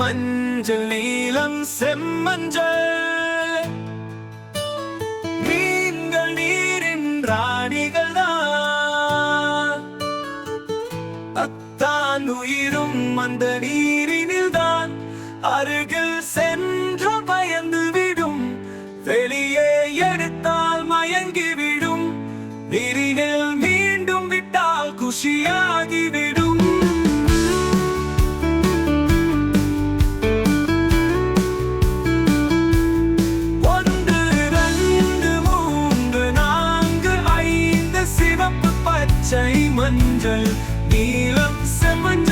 மஞ்சள் நீலம் செம்மஞ்சள். மீன்கள் நீரின் ராணிகள் தான் அத்தான் உயிரும் அந்த நீரினில் தான். அருகில் சென்று பயந்து விடும். வெளியே எடுத்தால் மயங்கிவிடும் நீரினில் மீண்டும் விட்டால் குஷியா. மஞ்சள் நீளம் செம்மஞ்சள்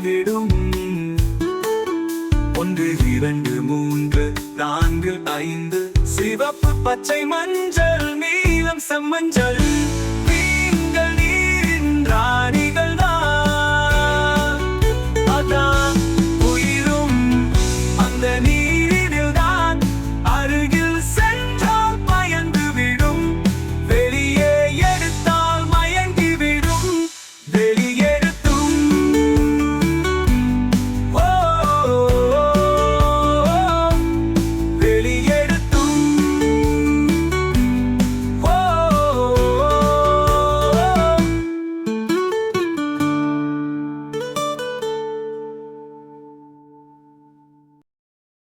போய்விடும் ஒன்று இரண்டு மூன்று நான்கு ஐந்து. சிவப்பு பச்சை மஞ்சள் நீளம் செம்மஞ்சள். நீங்கள் நீரின் ராணிகள் தான் அந்த நீ